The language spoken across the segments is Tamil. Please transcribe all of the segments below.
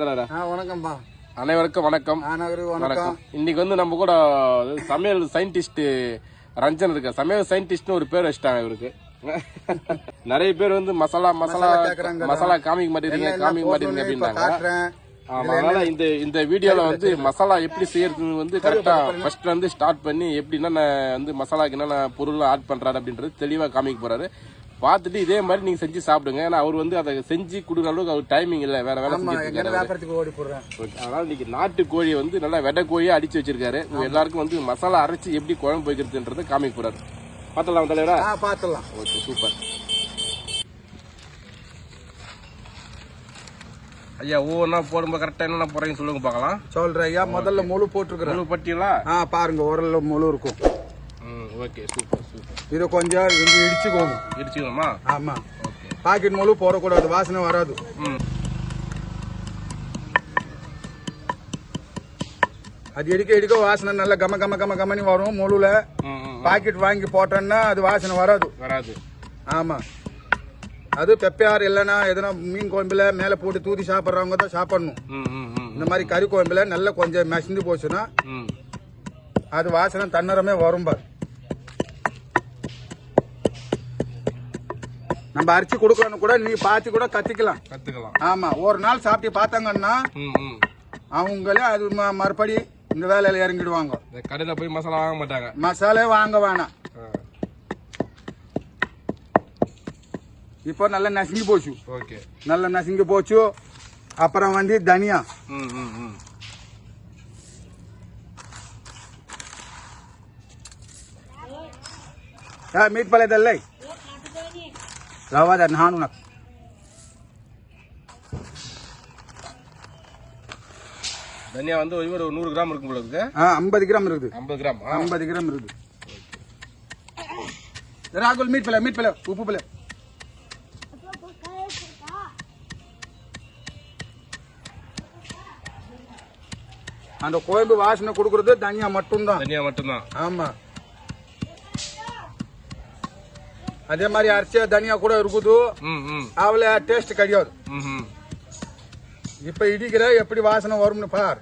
வணக்கம் தலைவரா வணக்கம்ப்பா அனைவருக்கும் வணக்கம். வணக்கம். இன்னைக்கு வந்து நம்ம கூட சமையல் சயின்டிஸ்ட் ரஞ்சன் இருக்க சமையல் சயின்டிஸ்ட்னு ஒரு பேர் வச்சுட்டாங்க இவருக்கு. நிறைய பேர் வந்து மசாலா மசாலா. மசாலா காமிக்க மாட்டேங்கிறீங்க காமிக்க மாட்டேங்கிறீங்க இப்ப அப்படின்னாங்க. ஆமா அதனால இந்த இந்த வீடியோல வந்து மசாலா எப்படி செய்யறதுன்னு வந்து கரெக்டா ஃபர்ஸ்ட் வந்து ஸ்டார்ட் பண்ணி எப்படி என்னென்ன வந்து மசாலாக்கு என்னென்ன பொருள் ஆட் பண்றாரு அப்படின்றது தெளிவா காமிக்க போறாரு. பார்த்துட்டு இதே மாதிரி நீங்க செஞ்சு சாப்பிடுங்க. ஏன்னா அவர் வந்து அதை செஞ்சு கொடுக்குற அளவுக்கு அவர் டைமிங் இல்ல. வேற வேலை வியாபாரத்துக்கு ஓடி போடுறேன். அதனால இன்னைக்கு நாட்டு கோழியை வந்து நல்லா வெடை கோழியா அடிச்சு வச்சிருக்காரு. எல்லாருக்கும் வந்து மசாலா அரைச்சு எப்படி குழம்பு வைக்கிறதுன்றதை காமிக்க போறாரு. பார்த்தலாம் தலைவரா? ஆ பாத்துடலாம் ஓகே சூப்பர் ஐயா ஒவ்வொன்றா போடும்போது கரெக்டாக என்னென்ன போறீங்கன்னு சொல்லுங்க பார்க்கலாம். சொல்றேன் ஐயா முதல்ல முழு போட்டிருக்கிறேன். முழு பட்டியலா? ஆ பாருங்க உரல்ல முழு இருக்கும். ம் ஓகே சூப்பர் சூப்பர் இது கொஞ்சம் இங்க இடிச்சுக்கோங்க. இடிச்சுக்கணுமா ஆமா. ஓகே. பாக்கெட் முழு போடக்கூடாது வாசனை வராது. அது இடிக்க இடிக்க வாசனை நல்ல கம கம கம கமனி வரும் முழுல. பாக்கெட் வாங்கி போட்டோன்னா அது வாசனை வராது. வராது. ஆமா. அது பெப்பையார் இல்லைன்னா எதனா மீன் குழம்புல மேல போட்டு தூதி சாப்பிட்றவங்க தான் சாப்பிடணும். இந்த மாதிரி கறி குழம்புல நல்லா கொஞ்சம் மசிந்து போச்சுன்னா அது வாசனை தன்னரமே வரும் பாரு. நம்ம அரிச்சு கொடுக்கறன்னு கூட நீ பார்த்து கூட கத்திக்கலாம். கற்றுக்கலாம் ஆமா ஒரு நாள் சாப்பிட்டு பார்த்தாங்கன்னா அவங்களே அது மறுபடி இந்த வேலையில இறங்கிடுவாங்க. கடையில் போய் மசாலா வாங்க மாட்டாங்க. மசாலே வாங்க வேணாம். இப்போ நல்லா நசுங்கி போச்சு. ஓகே. நல்லா நசுங்கி போச்சு. அப்புறம் வந்து தனியா. ம் ம் Rawadan hanunak. தனியா வந்து ஒரு நூறு கிராம் இருக்கும் போல ஆ ஐம்பது கிராம் இருக்குது. ஐம்பது கிராம் ஐம்பது கிராம் இருக்குது. ராகுல் மீட் பிள்ளை மீட் அந்த கோயம்பு வாசனை கொடுக்கறது தனியா மட்டும்தான். தனியா மட்டும்தான். ஆமா. அதே மாதிரி அரிசியா தனியா கூட இருக்குது. அவ்வளோ டேஸ்ட் கிடையாது. இப்ப இடிக்கிற எப்படி வாசனை வரும்னு பார்.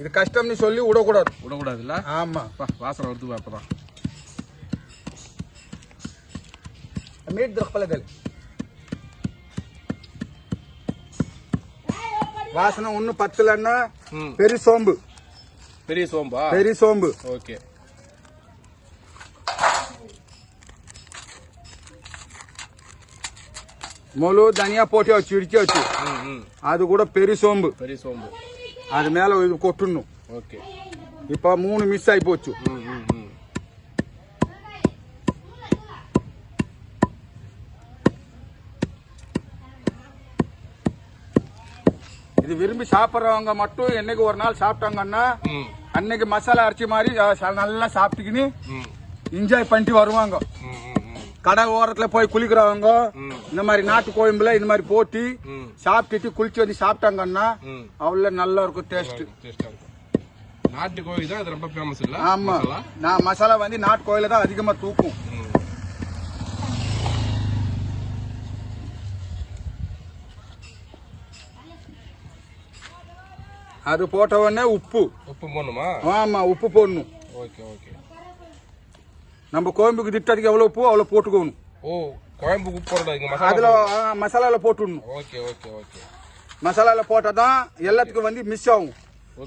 இது கஷ்டம்னு சொல்லி விடக்கூடாது. விடக்கூடாதுல்ல? ஆமா. வாசனை வருது அப்பதான். மீட் திரப்பலதல் வாசனை ஒண்ணு பத்தலன்னா பெரிய சோம்பு. பெரிய சோம்பா? பெரிய சோம்பு. ஓகே. முழு தனியா போட்டி வச்சு இடிச்சு வச்சு. அது கூட பெரிய சோம்பு. பெரிய சோம்பு. அது மேல இது கொட்டணும். ஓகே. இப்ப மூணு மிஸ் ஆகி போச்சு. இது விரும்பி சாப்பிட்றவங்க மட்டும் என்னைக்கு ஒரு நாள் சாப்பிட்டாங்கன்னா அன்னைக்கு மசாலா அரைச்சி மாதிரி நல்லா சாப்பிட்டுக்கின்னு என்ஜாய் பண்ணிட்டு வருவாங்க. கடல் ஓரத்துல போய் குளிக்கிறவங்க. இந்த மாதிரி நாட்டு கோயம்புல இந்த மாதிரி போட்டி சாப்பிட்டுட்டு குளிச்சு வந்து சாப்பிட்டாங்கன்னா ம். அவ்வளவு நல்லா இருக்கும் டேஸ்ட் நாட்டு கோழி தான் இது ரொம்ப ஃபேமஸ் இல்ல? ஆமா? நான் மசாலா வந்து நாட்டு கோயில தான் அதிகமா தூக்கும். அது போட்ட உடனே உப்பு. உப்பு போடணுமா? ஆமா உப்பு போடணும். Okay okay. நம்ம கோயம்புக்கு திட்டத்துக்கு எவ்வளவு உப்பு அவ்வளவு போட்டுக்கணும். ஓ இங்க மசாலா அதுல மசாலால போட்டுடணும். Okay okay okay. மசாலால போட்டாதான் எல்லாத்துக்கும் வந்து மிஸ் ஆகும்.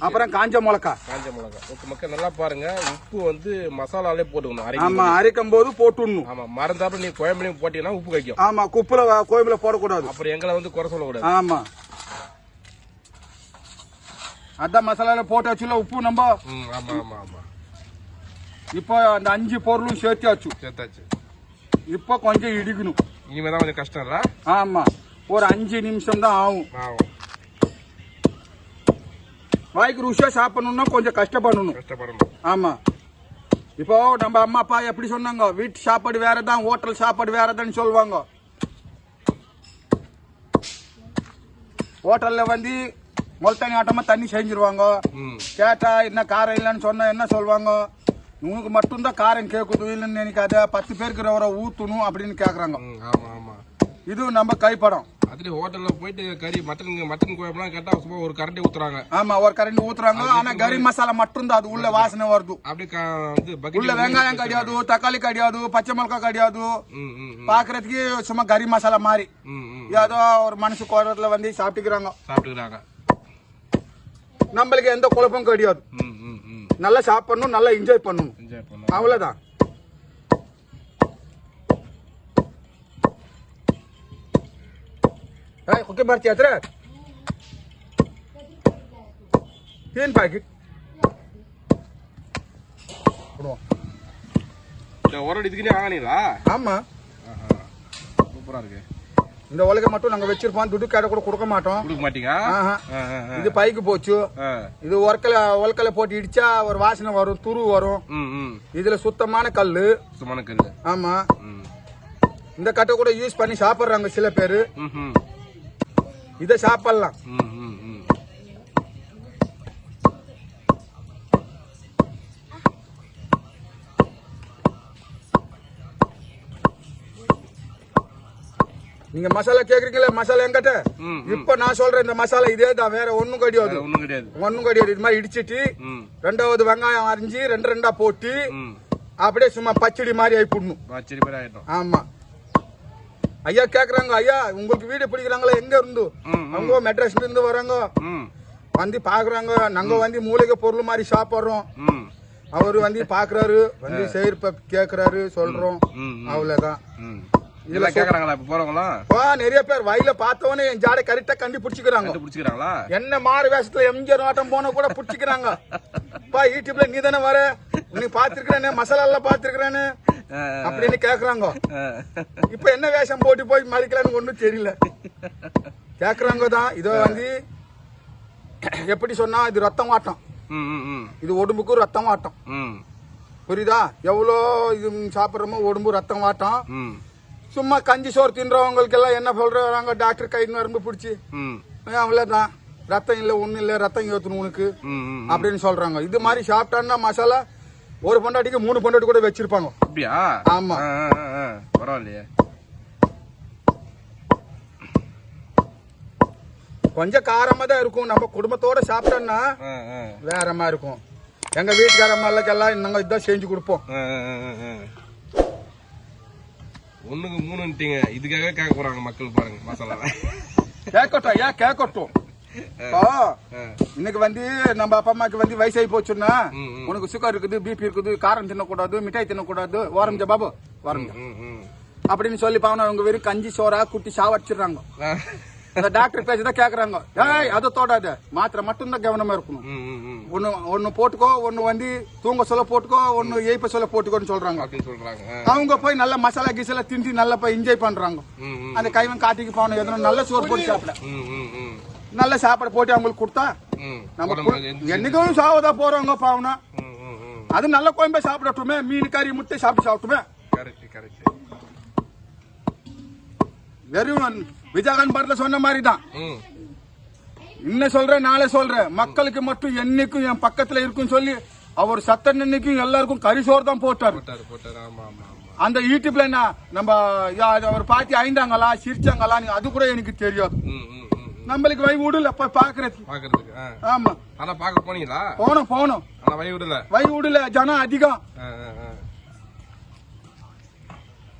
அப்புறம் காஞ்ச மிளகா. காஞ்ச மிளகா. ஓகே மக்கள் நல்லா பாருங்க. உப்பு வந்து மசாலாலே போட்டுக்கணும் அரைக்கும் ஆமா அரைக்கும் போது போட்டுடணும். ஆமா மறந்தாப்புல நீ கோயம்புலையும் போட்டீங்கன்னா உப்பு வைக்கும் ஆமா குப்புல கோயம்புல போடக்கூடாது. அப்புறம் எங்களை வந்து குறை சொல்லக்கூடாது. ஆமா. அதான் மசாலால போட்டு வச்சுல உப்பு நம்ம? ஆமா ஆமா ஆமா. இப்போ அந்த அஞ்சு பொருளும் சேர்த்தாச்சு. சேர்த்தாச்சு. இப்போ கொஞ்சம் இடிக்கணும். இனிமே தான் கொஞ்சம் கஷ்டம் இல்ல ஆமா. ஒரு அஞ்சு நிமிஷம் தான் ஆகும். ஆகும். வாய்க்கு ருசியா சாப்பிடணும்னா கொஞ்சம் கஷ்டப்படணும். கஷ்டப்படணும். ஆமா. இப்போ நம்ம அம்மா அப்பா எப்படி சொன்னாங்க? வீட்டு சாப்பாடு வேறதான் ஹோட்டல் சாப்பாடு வேறதான்னு சொல்லுவாங்க. ஹோட்டல்ல வந்து முளத்தண்ணி ஆட்டமா தண்ணி செஞ்சிருவாங்க. கேட்டா என்ன காரம் இல்லைன்னு சொன்னா என்ன சொல்லுவாங்க? உனக்கு மட்டும்தான் காரம் கேட்குது இல்லைன்னு நினைக்காத பத்து பேருக்கு ரவரை ஊத்தணும் அப்படின்னு கேக்குறாங்க. ம் ஆமா ஆமா. இது நம்ம கைப்படம். அதுல ஹோட்டல்ல போயிட்டு கறி மட்டன் மட்டன் குழம்புலாம் கேட்டா சும்மா ஒரு கரண்டி ஊத்துறாங்க. ஆமா ஒரு கரண்டி ஊத்துறாங்க. ஆனா கறி மசாலா மட்டும் தான் அது உள்ள வாசனை வருது. பக்கெட் உள்ள வெங்காயம் கிடையாது தக்காளி கிடையாது பச்சை மிளகாய் கிடையாது. பாக்குறதுக்கு சும்மா கறி மசாலா மாதிரி. ஏதோ ஒரு மனசு கோரத்துல வந்து சாப்பிட்டுக்கிறாங்க. சாப்பிட்டுக்கிறாங்க. நம்மளுக்கு எந்த குழப்பம் கிடையாது. நல்லா சாப்பிடணும் நல்லா என்ஜாய் பண்ணணும் என்ஜாய் பண்ணலாம் அவ்வளவுதான் ಏಯ್ ಕುಕ್ಕೆ ಬರ್ತೀಯ ಹತ್ರ ಏನ್ ಪ್ಯಾಕೆಟ್ இந்த ஒரு இதுக்குனே வாங்கினீங்களா ஆமா சூப்பரா இருக்கு இந்த உலகை மட்டும் நாங்க வச்சிருப்போம். துட்டு கடை கூட கொடுக்க மாட்டோம். கொடுக்க மாட்டீங்க. இது பைக்கு போச்சு. இது உரக்கல உலக்கல போட்டு இடிச்சா ஒரு வாசனை வரும் துரு வரும். இதுல சுத்தமான கல்லு. சும்மான கல்லு. ஆமா. இந்த கட்டை கூட யூஸ் பண்ணி சாப்பிடுறாங்க சில பேரு. இதை சாப்பிடலாம். நீங்க மசாலா கேக்குறீங்களா மசாலா என்கிட்ட? ம், இப்ப நான் சொல்றேன் இந்த மசாலா இதே தான் வேற ஒண்ணும் கிடையாது. ஒன்றும் கிடையாது. ஒண்ணும் கிடையாது. இது மாதிரி இடிச்சிட்டு ரெண்டாவது வெங்காயம் அரிஞ்சு ரெண்டு ரெண்டா போட்டு அப்படியே சும்மா பச்சடி மாதிரி ஆயிப்படணும் சரி பேர் ஆயிட்டோம் ஆமா. ஐயா கேக்குறாங்க ஐயா உங்களுக்கு வீடு பிடிக்கிறாங்களா? எங்க இருந்து? அவங்க மெட்ராஸ்ல இருந்து வராங்க. வந்து பாக்குறாங்க. நாங்க வந்து மூலிகை பொருள் மாதிரி சாப்பிடுறோம். அவரு வந்து பாக்குறாரு. வந்து செய்யற கேக்குறாரு சொல்றோம். அவ்வளவுதான். ம் இதெல்லாம் கேக்குறாங்களா இப்ப போறவங்களாம் நிறைய பேர் வயல பார்த்தவனே என் ஜாடை கரெக்டா கண்டுபிடிச்சுக்கிறாங்க. கண்டுபிடிச்சிக்கிறாங்களா? என்ன மாறு வேஷத்துல எம்ஜிஆர் ஆட்டம் போன கூட புடிச்சுக்கிறாங்க. பா யூடியூப்ல நீ தானே வர நீ பாத்துருக்கிறேன்னு மசாலா எல்லாம் பாத்துருக்கிறேன்னு அப்படின்னு கேக்குறாங்க. இப்ப என்ன வேஷம் போட்டு போய் மறிக்கலான்னு ஒண்ணும் தெரியல. கேக்குறாங்க தான். இதோ வந்து எப்படி சொன்னா இது ரத்தம் வாட்டம். ம் ம் ம். இது உடம்புக்கு ரத்தம் வாட்டம். ம். புரியுதா? எவ்வளோ இது சாப்பிட்றோமோ உடம்பு ரத்தம் வாட்டம். சும்மா கஞ்சி சோறு தின்றவங்களுக்கு எல்லாம் என்ன சொல்றாங்க? டாக்டர் கை நரம்பு பிடிச்சி. அவ்வளவுதான். ரத்தம் இல்லை ஒண்ணும் இல்லை ரத்தம் ஏத்தணும் உனக்கு. அப்படின்னு சொல்றாங்க. இது மாதிரி சாப்பிட்டான்னா மசாலா ஒரு பொண்டாட்டிக்கு மூணு பொண்டாட்டி கூட வச்சிருப்பாங்க. அப்படியா? ஆமா. பரவாயில்லையே. கொஞ்சம் காரமா தான் இருக்கும். நம்ம குடும்பத்தோட சாப்பிட்டோம்னா ஆ, ஆ. வேற மாதிரி இருக்கும். எங்க வீட்டுக்காரம்மாளுக்கெல்லாம் நாங்க இதான் செஞ்சு கொடுப்போம். ஒண்ணுக்கு மூணுன்ட்டீங்க. இதுக்காக கேட்க போறாங்க மக்கள் பாருங்க மசாலா கேட்கட்டும் ஏன் கேட்கட்டும். இன்னைக்கு வந்து நம்ம அப்பா அம்மாக்கு வந்து வயசாகி போச்சுன்னா. உனக்கு சுகர் இருக்குது பிபி இருக்குது காரம் தின்னக்கூடாது மிட்டாய் தின்னக்கூடாது. ஓரஞ்ச பாபு ஓரஞ்ச. அப்படின்னு சொல்லி பாவனா அவங்க வெறும் கஞ்சி சோறா குட்டி சாவடிச்சிடுறாங்க. ஆ. அந்த டாக்டர் பேச்சதான் கேக்குறாங்க ஏய் அதை தொடாத மாத்திரை மட்டும்தான் கவனமா இருக்கணும். ஒன்னு ஒன்னு போட்டுக்கோ ஒன்னு வந்து தூங்க சொல்ல போட்டுக்கோ ஒன்னு ஏய்ப்ப சொல்ல போட்டுக்கோன்னு சொல்றாங்க. அவங்க போய் நல்ல மசாலா கிசாலா திண்டி நல்லா போய் என்ஜாய் பண்றாங்க. அந்த கைவன் காட்டிக்கு போகணும் எதனா நல்ல சோறு போட்டு சாப்பிட. நல்ல சாப்பாடு போட்டு அவங்களுக்கு கொடுத்தா. நம்ம என்னைக்கும் சாவதா போறவங்க பாவனா. அது நல்ல குழம்பே சாப்பிடட்டுமே மீன் கறி முட்டை சாப்பிட்டு சாப்பிட்டுமே கரெக்ட் கரெக்ட் வெறும் விஜயகாந்த் படத்துல சொன்ன மாதிரி தான் இன்னும் சொல்றேன் நாளை சொல்றேன். மக்களுக்கு மட்டும் என்னைக்கும் என் பக்கத்துல இருக்குன்னு சொல்லி அவர் சத்த நின்னைக்கும் எல்லாருக்கும் கறி சோறு தான் போட்டாரு. அந்த யூடியூப்ல என்ன நம்ம அவர் பாத்தி ஐந்தாங்களா சிரிச்சாங்களா அது கூட எனக்கு தெரியாது. நம்மளுக்கு வை விடல போய் பாக்குறது. ஆமா. ஆனா பாக்க போனீங்களா? போனோம் போனோம். ஆனா வழி விடல. வை விடல ஜனம் அதிகம்.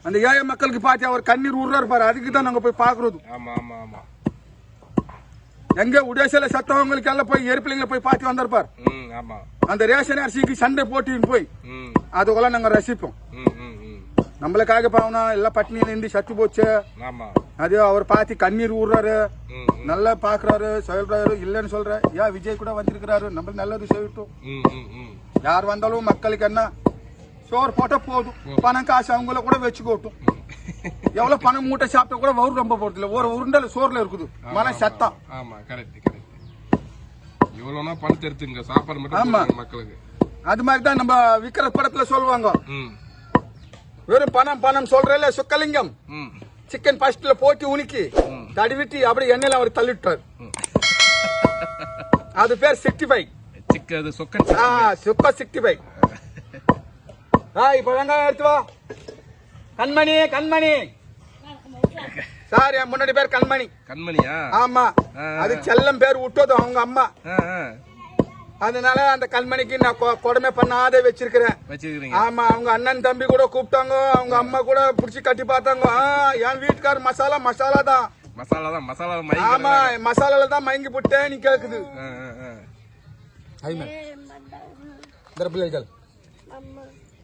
அந்த ஏழை மக்களுக்கு பார்த்து அவர் கண்ணீர் விடுறாரு பாரு அதுக்கு தான் நாங்க போய் பாக்குறது. ஆமா ஆமா ஆமா. எங்க உடேசில சத்தவங்களுக்கு எல்லாம் போய் ஏர்பிளைன்ல போய் பார்த்து வந்திருப்பார் அந்த ரேஷன் அரிசிக்கு சண்டை போட்டின்னு போய் அதுக்கெல்லாம் நாங்க ரசிப்போம். நம்மளுக்காக பாவனா எல்லாம் பட்டினியில இருந்து சத்து போச்சு. அது அவர் பார்த்து கண்ணீர் ம் நல்லா பாக்குறாரு சொல்றாரு இல்லைன்னு சொல்ற ஏன் விஜய் கூட வந்திருக்கிறாரு? நம்மளுக்கு நல்லது செய்யட்டும். யார் வந்தாலும் மக்களுக்கு என்ன? சோறு போட்டா போதும். பணம் காசு அவங்கள கூட வச்சுக்கோட்டும். எவ்வளவு பணம் மூட்டை சாப்பிட்டா கூட வயிறு ரொம்ப போறது இல்ல. ஒரு உருண்டல் சோறுல இருக்குது. மன சத்தம் ஆமா. கரெக்ட் கரெக்ட் இவ்வளவுனா பணத்தை எடுத்துங்க சாப்பாடு மட்டும் மக்களுக்கு. அது மாதிரி தான் நம்ம விக்கிற படத்துல சொல்லுவாங்க. வெறும் பணம் பணம் சொல்றல சுக்கலிங்கம். சிக்கன் ஃபர்ஸ்ட்ல போட்டு உனிக்கி தடிவிட்டு அப்படியே எண்ணெயில அவர் தள்ளிட்டார். அது பேர் சிக்ஸ்டி ஃபைவ் சிக்க சொக்கன் சிக்ஸ்டி ஃபைவ் ஆ இப்ப வெங்காயம் எடுத்து வா. கண்மணி கண்மணி. சார் என் முன்னாடி பேர் கண்மணி. கண்மணியா? ஆமா. அது செல்லம் பேர் விட்டது அவங்க அம்மா. அதனால அந்த கண்மணிக்கு நான் கொடுமை பண்ணாதே வச்சிருக்கிறேன். ஆமா அவங்க அண்ணன் தம்பி கூட கூப்பிட்டாங்க. அவங்க அம்மா கூட புடிச்சு கட்டி பார்த்தாங்க. என் வீட்டுக்கார் மசாலா மசாலா தான். மசாலா தான் மசாலா ஆமா மசாலால தான் மயங்கி புட்டேன் நீ கேக்குது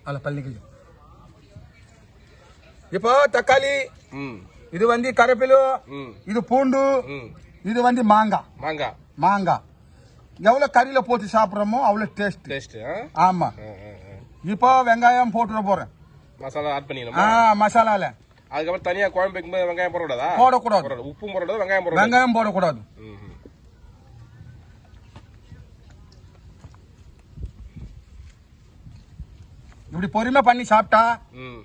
அல பள்ளிக்கு இப்போ தக்காளி இது வந்து கருப்பிலு இது பூண்டு இது வந்து மாங்காய் மாங்காய் மாங்காய் எவ்வளவு கறியில போட்டு சாப்பிடுறோமோ அவ்வளவு டேஸ்ட் டேஸ்ட் ஆமா. இப்போ வெங்காயம் போட்டுட போறேன். மசாலா ஆட் ஆ பண்ணிக்கணுமா மசாலால. அதுக்கப்புறம் தனியா குழம்பு வைக்கும்போது வெங்காயம் போடக்கூடாது? போடக்கூடாது. உப்பும் போடக்கூடாது? வெங்காயம் போடக்கூடாது? வெங்காயம் போடக்கூடாது ம், ம். இப்படி பொறுமை பண்ணி சாப்பிட்டா ம்.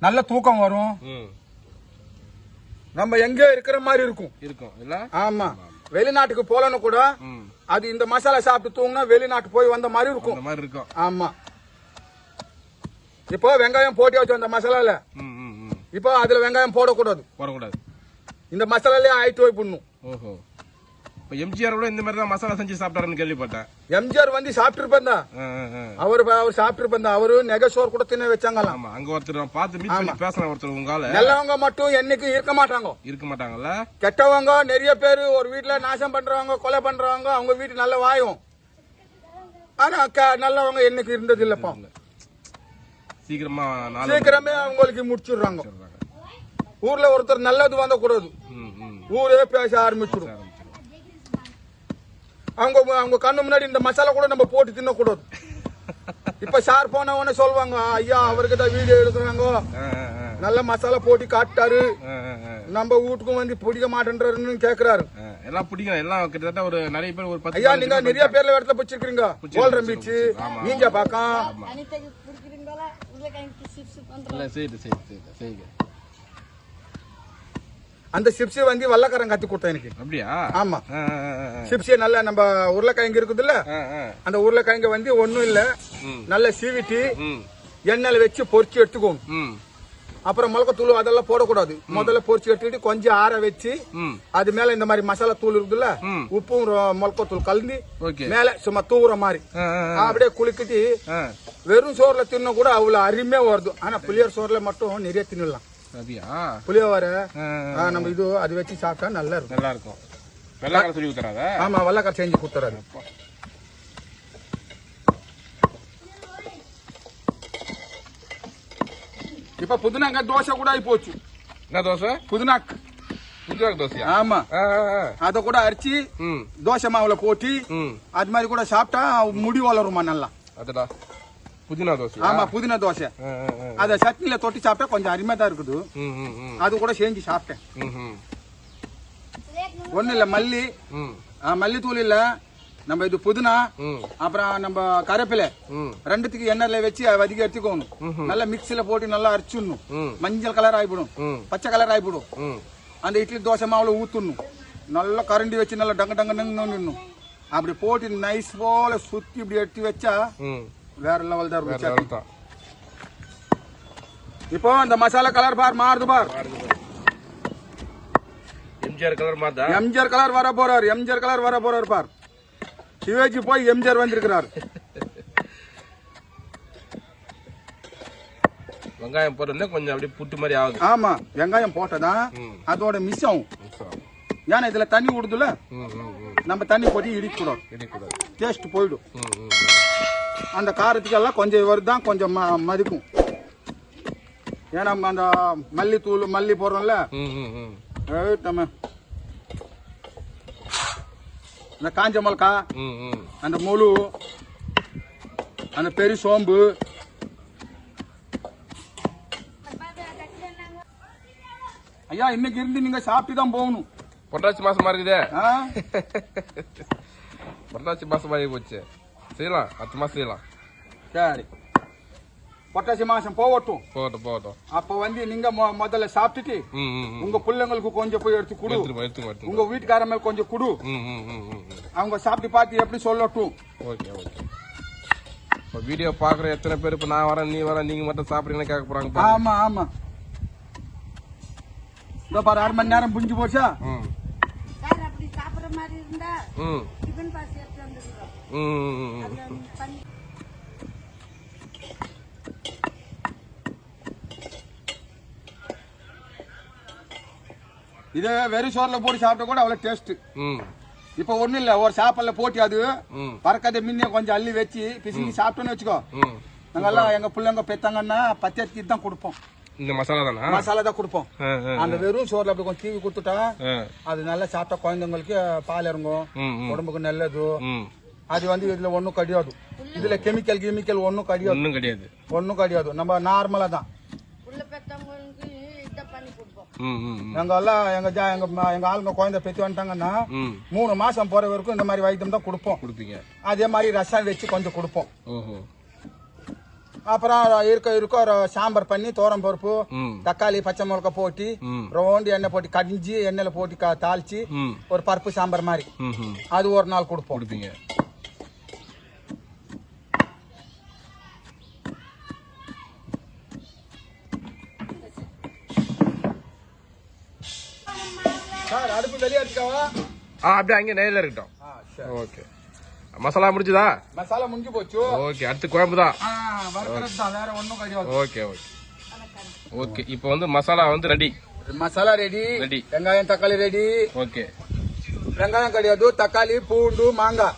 நல்ல தூக்கம் வரும். நம்ம எங்கேயோ இருக்கிற மாதிரி இருக்கும். இருக்கும் இல்ல? ஆமா. வெளிநாட்டுக்கு போலன்னு கூட அது இந்த மசாலா சாப்பிட்டு தூங்கினா வெளிநாட்டு போய் வந்த மாதிரி இருக்கும். மாதிரி இருக்கும். ஆமா. இப்போ வெங்காயம் போட்டு வச்சு அந்த மசாலால. இப்போ அதுல வெங்காயம் போடக்கூடாது. போடக்கூடாது. இந்த மசாலாலே ஆயிட்டு போய் பண்ணும். ஓஹோ. இப்போ எம்ஜிஆர் கூட இந்த மாதிரி தான் மசாலா செஞ்சு சாப்பிட்டாருன்னு கேள்விப்பட்டேன். எம்ஜிஆர் வந்து சாப்பிட்டு ஆ, ஆ, ஆ. அவர் அவர் சாப்பிட்டு அவரு நெகசோர் கூட தின்ன வச்சாங்களாம். ஆமா அங்க ஒருத்தர் பார்த்து மீட் பண்ணி ஒருத்தர் உங்கால நல்லவங்க மட்டும் என்னைக்கும் இருக்க மாட்டாங்க. இருக்க மாட்டாங்கல்ல? கெட்டவங்க நிறைய பேர் ஒரு வீட்டுல நாசம் பண்றவங்க கொலை பண்றவங்க அவங்க வீட்டு நல்ல வாயும். ஆனா நல்லவங்க என்னைக்கு இருந்தது இல்லப்பா சீக்கிரமா சீக்கிரமே அவங்களுக்கு முடிச்சிடுறாங்க. ஊர்ல ஒருத்தர் நல்லது வந்த கூடாது ஊரே பேச ஆரம்பிச்சிடும். அவங்க அவங்க கண்ணு முன்னாடி இந்த மசாலா கூட நம்ம போட்டு தின்னக்கூடாது. இப்ப சார் போனவன சொல்லுவாங்க ஐயா அவருக்கு தான் வீடியோ எடுக்கிறாங்க. நல்ல மசாலா போட்டு காட்டாரு. நம்ம வீட்டுக்கும் வந்து பிடிக்க மாட்டேன்றாருன்னு கேக்குறாரு. எல்லாம் பிடிக்கும். எல்லாம் கிட்டத்தட்ட ஒரு நிறைய பேர் ஒரு ஐயா நீங்க நிறைய பேர்ல இடத்துல பிடிச்சிருக்கீங்க. கோல்ரம் பீச். நீங்க பாக்கம் சரி சரி சரி சரிங்க அந்த சிப்ஸ் வந்து வல்லக்காரன் கத்து கொடுத்தேன் எனக்கு. அப்படியா? ஆமா. சிப்ஸ் நல்ல நம்ம உருளைக்கிழங்கு இருக்குது இல்ல ஆ, ஆ. அந்த உருளைக்கிழங்கு வந்து ஒண்ணும் இல்ல. நல்ல சீவிட்டி எண்ணெயில வச்சு பொரிச்சு எடுத்துக்கணும் ம். அப்புறம் மிளகாத்தூள் அதெல்லாம் போடக்கூடாது. முதல்ல பொரிச்சு எடுத்துக்கிட்டு கொஞ்சம் ஆற வச்சு அது மேல இந்த மாதிரி மசாலா தூள் இருக்குல்ல. உப்பும் மிளகாத்தூள் கலந்து மேல சும்மா தூவுற மாதிரி. அப்படியே குலுக்கிட்டு ஆ. வெறும் சோறுல தின்ன கூட அவ்வளவு அருமையா வருது. ஆனா புளியோர் சோறுல மட்டும் நிறைய தின்னலாம் அப்படியா புளியோவர நம்ம இது அது வச்சு சாப்பிட்டா நல்லா இருக்கும் நல்லா இருக்கும் வெள்ளைக்கார சொல்லி ஊத்துறாத ஆமா வல்லக்கார் செஞ்சு கொடுத்துறாரு இப்ப புதினாங்க தோசை கூட ஆகி போச்சு. என்ன தோசை? புதினாக்கு. புதுவாக்கு தோசையா? ஆமா. அத கூட அரைச்சி தோசை மாவுல போட்டு. அது மாதிரி கூட சாப்பிட்டா முடி வளருமா நல்லா. அதுடா. புதினா தோசை. ஆமா புதினா தோசை. அத சட்னில தொட்டி சாப்பிட்டா கொஞ்சம் அருமையா தான் இருக்குது. அது கூட செஞ்சு சாப்பிட்டேன். ஒண்ணு இல்ல மல்லி. மல்லித்தூள் இல்ல. நம்ம இது புதினா அப்புறம் நம்ம கருவேப்பிலை. ரெண்டுத்துக்கு எண்ணெயில வச்சு வதக்கி எடுத்துக்கணும். நல்லா மிக்ஸில போட்டு நல்லா அரைச்சிடணும். மஞ்சள் கலர் ஆயிடும் ம். பச்சை கலர் ஆயிடும் ம். அந்த இட்லி தோசை மாவுல ஊத்தணும் நல்லா கரண்டி வச்சு நல்லா டங்க டங்க டங்கணும் அப்படி போட்டு நைஸ் போல சுத்தி இப்படி எடுத்து வச்சா வேற லெவல் தான் இருக்கும் இப்போ அந்த மசாலா கலர் பார் மாறுது பார். எம்ஜிஆர் கலர் மாத்தா எம்ஜிஆர் கலர் வர போறாரு எம்ஜிஆர் கலர் வர போறாரு பார். சிவாஜி போய் எம்ஜிஆர் வந்திருக்கிறார். வெங்காயம் போட்டோன்னே கொஞ்சம் அப்படியே புட்டு மாதிரி ஆகுது. ஆமா வெங்காயம் போட்டதான். அதோட மிஸ் ஆகும். ஏன்னா இதுல தண்ணி விடுதுல நம்ம தண்ணி போட்டு இடிக்கூடாது இடிக்கூடாது டேஸ்ட் போயிடும். அந்த காரத்துக்கெல்லாம் கொஞ்சம் இவர் தான் கொஞ்சம் மதிக்கும். ஏன்னா நம்ம அந்த மல்லித்தூள் மல்லி போடுறோம்ல? ம் ம் ம். ஏய் தம்ம. இந்த காஞ்ச மிளகா அந்த முழு அந்த பெரிய சோம்பு. ஐயா இன்னைக்கு இருந்து நீங்க சாப்பிட்டு தான் போகணும். பொட்டாச்சி மாசமா இருக்குதே ஆ? பொட்டாச்சி மாசம் போச்சு. செய்யலாம் அடுத்த மாசம் செய்யலாம் சரி. பொட்டாசி மாசம் போகட்டும். போகட்டும் போகட்டும். அப்ப வந்து நீங்க மொ- முதல்ல சாப்பிட்டுட்டு ம் ம் ம். உங்க பிள்ளைங்களுக்கு கொஞ்சம் போய் எடுத்து கொடு. எடுத்துருமா எடுத்துமா எடுத்துமா உங்க வீட்டுக்காரங்க கொஞ்சம் கொடு. ம் ம் ம் ம் ம். அவங்க சாப்பிட்டு பார்த்து எப்படி சொல்லட்டும். Okay okay. இப்போ வீடியோ பார்க்குற எத்தனை பேர் இப்போ நான் வரேன் நீ வரேன் நீங்கள் மட்டும் சாப்பிட்றீங்கன்னு கேட்க போகிறாங்க ஆமா ஆமா. இதோ பாரு அரை மணி நேரம் புரிஞ்சு போச்சா? ம். சார் அப்படி சாப்பிடுற மாதிரி இருந்தா ம். டிஃபன் பாஸ் எடுத்து இதே வெறும் சோறுல போட்டு சாப்பிட்டா கூட அவ்வளவு டேஸ்ட் இப்ப ஒண்ணும் இல்ல ஒரு சாப்பாடுல போட்டி அது பறக்கதை முன்னே கொஞ்சம் அள்ளி வச்சு பிசுங்கி சாப்பிட்டோன்னு வச்சுக்கோ. நாங்கெல்லாம் எங்க பிள்ளைங்க பெத்தாங்கன்னா பச்சரிசி தான் கொடுப்போம். இந்த மசாலா தானா? மசாலா தான் கொடுப்போம். அந்த வெறும் சோறுல அப்படி கொஞ்சம் தீவி கொடுத்துட்டா. அது நல்லா சாப்பிட்டா குழந்தைங்களுக்கு பால் இறங்கும் உடம்புக்கு நல்லது. அது வந்து இதுல ஒண்ணும் கிடையாது. இதுல கெமிக்கல் கெமிக்கல் ஒண்ணும் கிடையாது. ஒன்றும் கிடையாது. ஒண்ணும் கிடையாது. நம்ம நார்மலா தான். உள்ள பெற்றவங்களுக்கு இதை பண்ணி கொடுப்போம். ம் ம் ம். எங்க எல்லாம் எங்க ஜா- எங்க எங்க ஆளுங்க குழந்தை பெற்று வந்துட்டாங்கன்னா மூணு மாசம் போற வரைக்கும் இந்த மாதிரி வைத்தியம் தான் கொடுப்போம். கொடுப்பீங்க. அதே மாதிரி ரசம் வச்சு கொஞ்சம் கொடுப்போம். ஓஹோ. அப்புறம் இருக்க இருக்க ஒரு சாம்பார் பண்ணி தோரம் பருப்பு தக்காளி பச்சை மிளகா போட்டு ம். ரவுண்டு எண்ணெய் போட்டு கடிஞ்சு எண்ணெயில போட்டு க- தாளிச்சு ஒரு பருப்பு சாம்பார் மாதிரி. அது ஒரு நாள் கொடுப்போம். கொடுப்பீங்க. சார் அடுப்பு வெளியே எடுத்துக்கவா? ஆ அப்படியே அங்கே நேரில் இருக்கட்டும். ஆ, சரி. ஓகே. மசாலா முடிஞ்சுதா? மசாலா முடிஞ்சு போச்சு. ஓகே அடுத்து குழம்பு தான் வேற ஒண்ணும் கிடையாது ஓகே ஓகே. ஓகே இப்போ வந்து மசாலா வந்து ரெடி. மசாலா ரெடி. Ready. வெங்காயம் தக்காளி ரெடி. ஓகே. வெங்காயம் கிடையாது தக்காளி பூண்டு மாங்காய்.